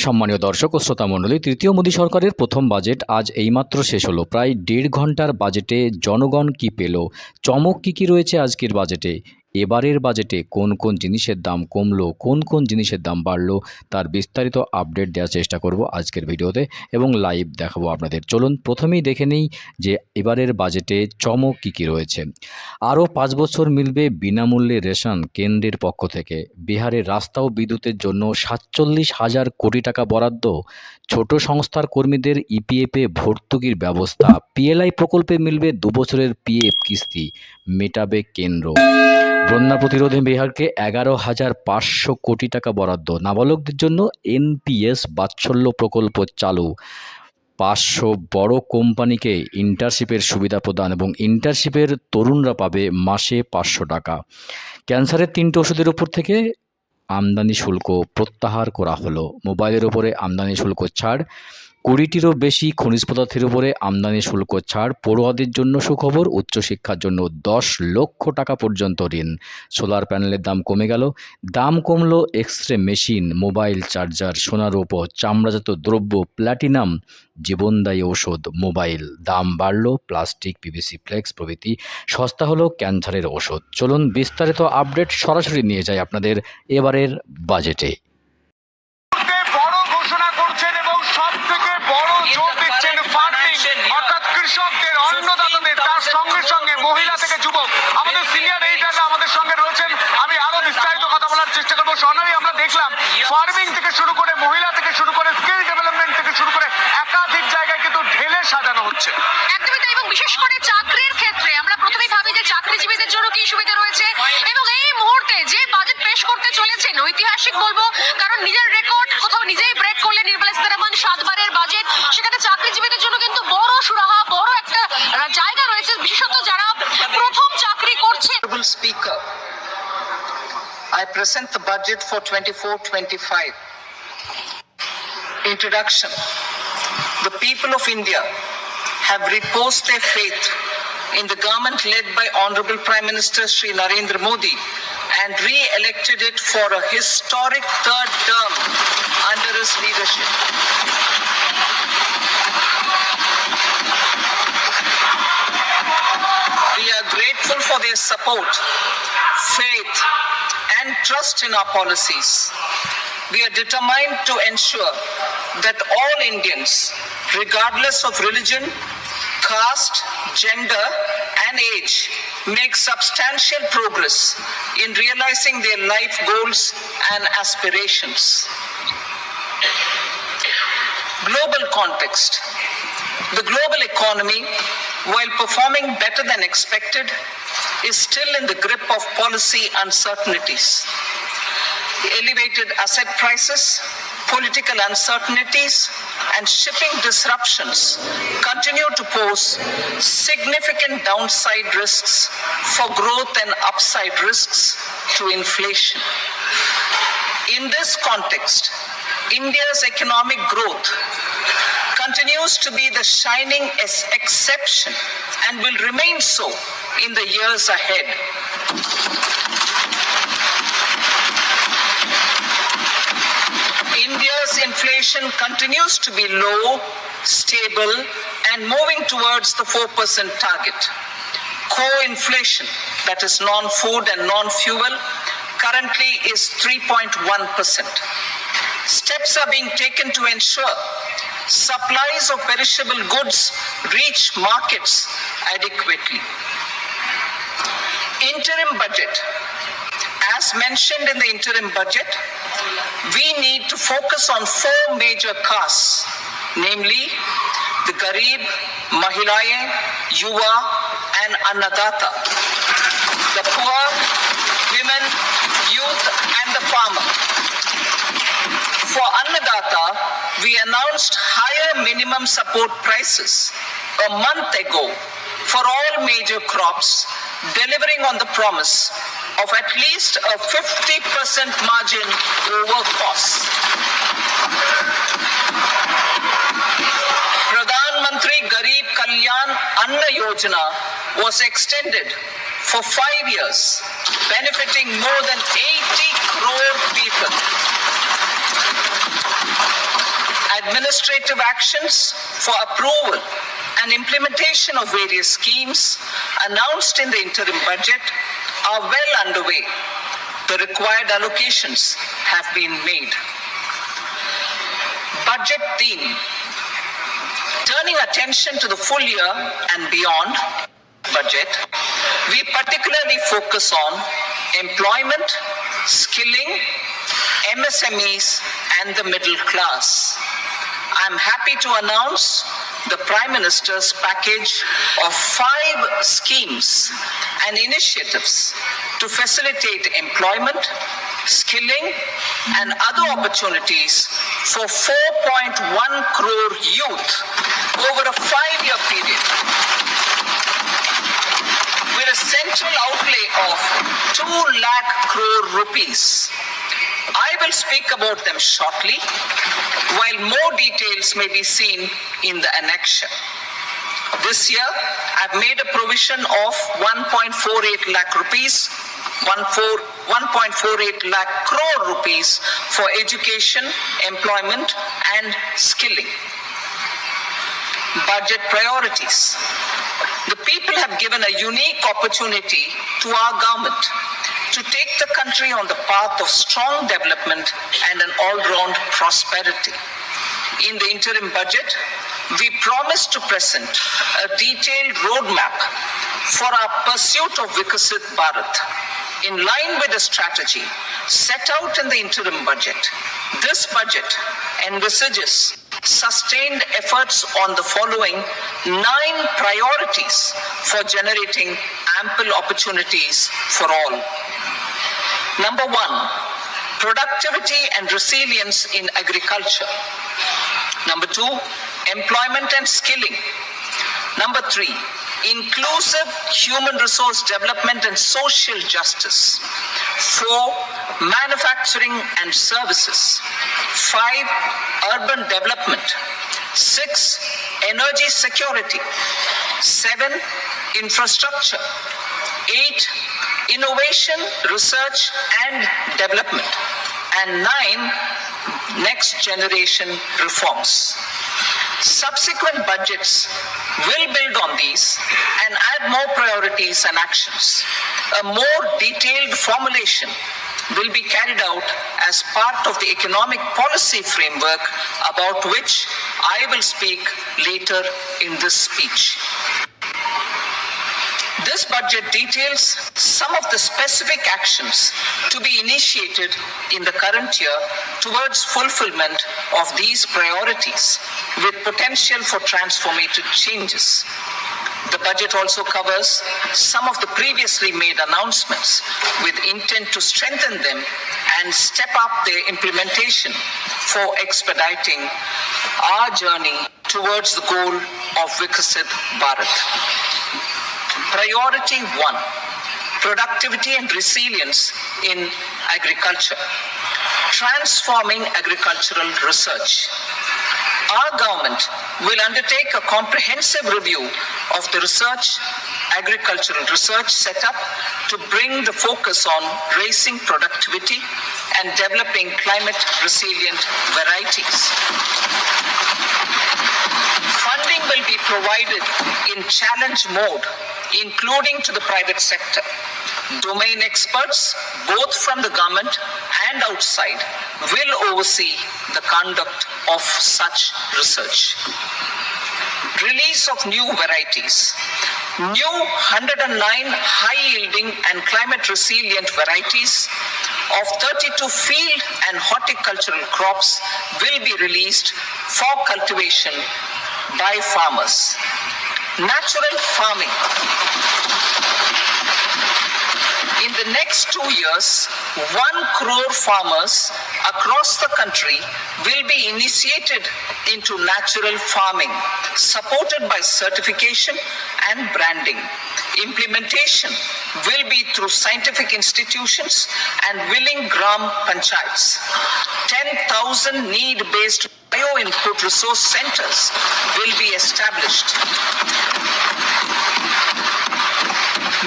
সম্মানীয় দর্শক ও শ্রোতা মণ্ডলী তৃতীয় মোদী সরকারের প্রথম বাজেট আজ এইমাত্র শেষ হলো। প্রায় দেড় ঘণ্টার বাজেটে জনগণ কি পেল? চমক কি কি রয়েছে আজকের বাজেটে? এবারের বাজেটে কোন কোন জিনিসের দাম কমলো, কোন কোন জিনিসের দাম বাড়লো, তার বিস্তারিত আপডেট দেওয়ার চেষ্টা করব আজকের ভিডিওতে এবং লাইভ দেখাবো আপনাদের। চলুন প্রথমেই দেখে নিই যে এবারের বাজেটে চমক কী কী রয়েছে। আরও পাঁচ বছর মিলবে বিনামূল্যে রেশন কেন্দ্রের পক্ষ থেকে। বিহারের রাস্তা ও বিদ্যুতের জন্য সাতচল্লিশ হাজার কোটি টাকা বরাদ্দ। ছোট সংস্থার কর্মীদের ইপিএফে ভর্তুকির ব্যবস্থা। পিএলআই প্রকল্পে মিলবে দুবছরের পিএফ কিস্তি। মেটাবে কেন্দ্র। বন্যা প্রতিরোধে বিহারকে এগারো হাজার পাঁচশো কোটি টাকা বরাদ্দ। নাবালকদের জন্য এনপিএস বাৎসল্য প্রকল্প চালু। পাঁচশো বড় কোম্পানিকে ইন্টার্নশিপের সুবিধা প্রদান এবং ইন্টার্নশিপের তরুণরা পাবে মাসে পাঁচশো টাকা। ক্যান্সারের তিনটে ওষুধের উপর থেকে আমদানি শুল্ক প্রত্যাহার করা হলো। মোবাইলের ওপরে আমদানি শুল্ক ছাড় কুড়িটিরও বেশি খনিজ পদার্থের উপরে আমদানি শুল্ক ছাড় পড়ুয়াদের জন্য সুখবর, উচ্চশিক্ষার জন্য দশ লক্ষ টাকা পর্যন্ত ঋণ। সোলার প্যানেলের দাম কমে গেল, দাম কমলো x ray machine, mobile charger, সোনার রূপ চামড়াজাত দ্রব্য, প্ল্যাটিনাম, জীবনদায়ী ওষুধ মোবাইল। দাম বাড়ল, প্লাস্টিক, পিভিসি ফ্লেক্স প্রভৃতি, সস্তা হলো ক্যান্সারের ওষুধ। চলুন বিস্তারিত আপডেট সরাসরি নিয়ে যাই আপনাদের এবারের বাজেটে। চেষ্টা আমরা দেখলাম ফার্মিং থেকে শুরু করে মহিলা I present the budget for 24-25. Introduction. The people of India have reposed their faith in the government led by Honorable Prime Minister Sri Narendra Modi and re-elected it for a historic third term under his leadership. We are grateful for their support, trust in our policies. We are determined to ensure that all Indians, regardless of religion, caste, gender, and age, make substantial progress in realizing their life goals and aspirations. Global context. The global economy, while performing better than expected, is still in the grip of policy uncertainties. Elevated asset prices, political uncertainties, and shipping disruptions continue to pose significant downside risks for growth and upside risks to inflation. In this context, India's economic growth continues to be the shining exception and will remain so in the years ahead. India's inflation continues to be low, stable, and moving towards the 4% target. Core inflation, that is non food and non fuel, currently is 3.1%. Steps are being taken to ensure supplies of perishable goods reach markets adequately. Interim budget. As mentioned in the interim budget, we need to focus on four major castes, namely the Garib, Mahilaye, Yuva, and Annadata, the poor, women, youth, and the farmer. For Annadata, we announced higher minimum support prices a month ago for all major crops, delivering on the promise of at least a 50% margin over costs. Pradhan Mantri Garib Kalyan Anna Yojana was extended for five years, benefiting more than 80 crore people. Administrative actions for approval and implementation of various schemes announced in the interim budget are well underway. The required allocations have been made. Budget theme turning attention to the full year and beyond budget, we particularly focus on employment, skilling, MSMEs, and the middle class. I'm happy to announce the Prime Minister's package of five schemes and initiatives to facilitate employment, skilling, and other opportunities for 4.1 crore youth over a five year period with a central outlay of 2 lakh crore rupees. I will speak about them shortly, while more details may be seen in the annexure. This year, I've made a provision of 1.48 lakh rupees, 1.48 lakh crore rupees for education, employment, and skilling. Budget priorities. The people have given a unique opportunity to our government to take the country on the path of strong development and an all round prosperity. In the interim budget, we promise to present a detailed roadmap for our pursuit of Vikasit Bharat. In line with the strategy set out in the interim budget, this budget envisages sustained efforts on the following nine priorities for generating ample opportunities for all. Number one, productivity and resilience in agriculture. Number two, employment and skilling. Number three, inclusive human resource development and social justice. Four, manufacturing and services. Five, urban development. Six, energy security. Seven, infrastructure. Eight, innovation, research and development. And nine, next generation reforms. Subsequent budgets will build on these and add more priorities and actions. A more detailed formulation will be carried out as part of the economic policy framework about which I will speak later in this speech. This budget details some of the specific actions to be initiated in the current year towards fulfillment of these priorities with potential for transformative changes. The budget also covers some of the previously made announcements with intent to strengthen them and step up their implementation for expediting our journey towards the goal of Vikasit Bharat. Priority one productivity and resilience in agriculture, transforming agricultural research. Our government will undertake a comprehensive review of the research, agricultural research setup to bring the focus on raising productivity and developing climate resilient varieties. Will be provided in challenge mode, including to the private sector. Domain experts, both from the government and outside, will oversee the conduct of such research. Release of new varieties. New 109 high yielding and climate resilient varieties of 32 field and horticultural crops will be released for cultivation by farmers. Natural farming. In the next two years, one crore farmers across the country will be initiated into natural farming, supported by certification and branding. Implementation will be through scientific institutions and willing gram panchayats. 10,000 need based input resource centers will be established.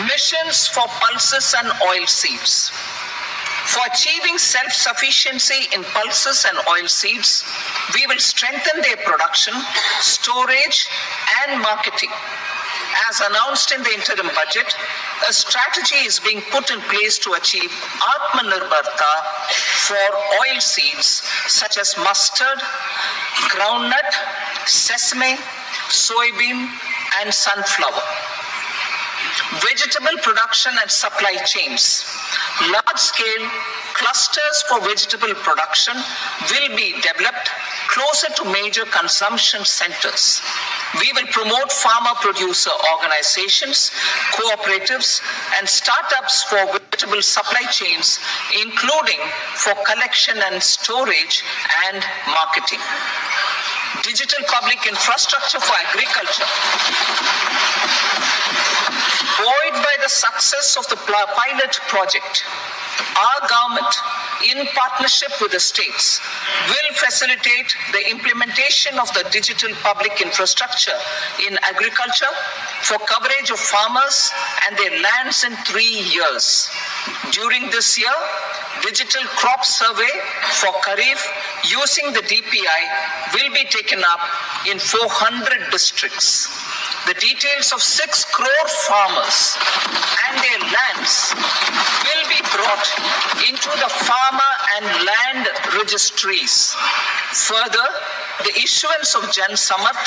Missions for pulses and oil seeds. For achieving self-sufficiency in pulses and oil seeds, we will strengthen their production, storage, and marketing. As announced in the interim budget, a strategy is being put in place to achieve Atmanirbharta for oil seeds such as mustard, groundnut, sesame, soybean, and sunflower. Vegetable production and supply chains. Large scale clusters for vegetable production will be developed closer to major consumption centers. We will promote farmer producer organizations, cooperatives, and startups for vegetable supply chains, including for collection and storage and marketing. Digital public infrastructure for agriculture buoyed by the success of the pilot project, our government, in partnership with the states, will facilitate the implementation of the digital public infrastructure in agriculture for coverage of farmers and their lands in three years. During this year, digital crop survey for Kharif using the DPI will be taken up in 400 districts. The details of 6 crore farmers and their lands will be brought into the farmer and land registries. Further, the issuance of Jan Samat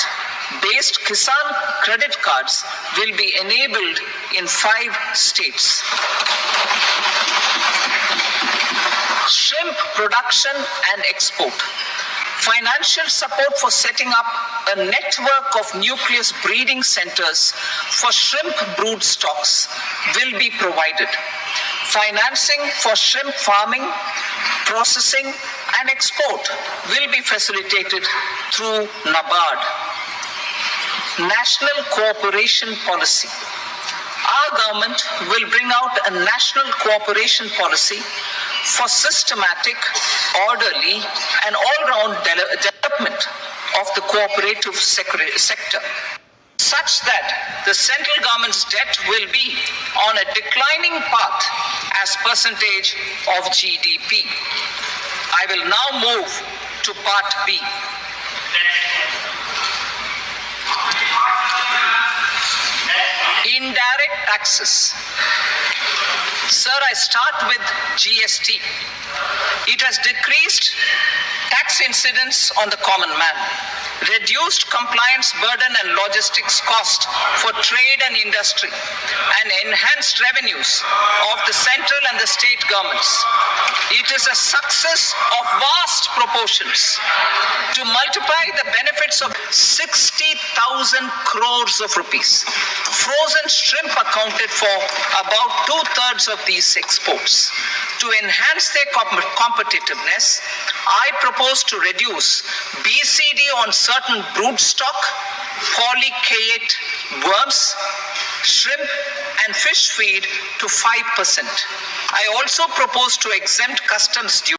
based Kisan credit cards will be enabled in five states. Shrimp production and export. Financial support for setting up a network of nucleus breeding centers for shrimp brood stocks will be provided. Financing for shrimp farming, processing, and export will be facilitated through NABARD. National Cooperation Policy. Our government will bring out a national cooperation policy for systematic, orderly, and all round development of the cooperative sector. Such that the central government's debt will be on a declining path as percentage of GDP. I will now move to part B. Indirect taxes. Sir, I start with GST. It has decreased tax incidence on the common man, reduced compliance burden and logistics cost for trade and industry, and enhanced revenues of the central and the state governments. It is a success of vast proportions to multiply the benefits of 60,000 crores of rupees. Frozen shrimp accounted for about two thirds of these exports. To enhance their com- competitiveness, I propose to reduce BCD on certain broodstock, polychaete worms, shrimp, and fish feed to 5%. I also propose to exempt customs duty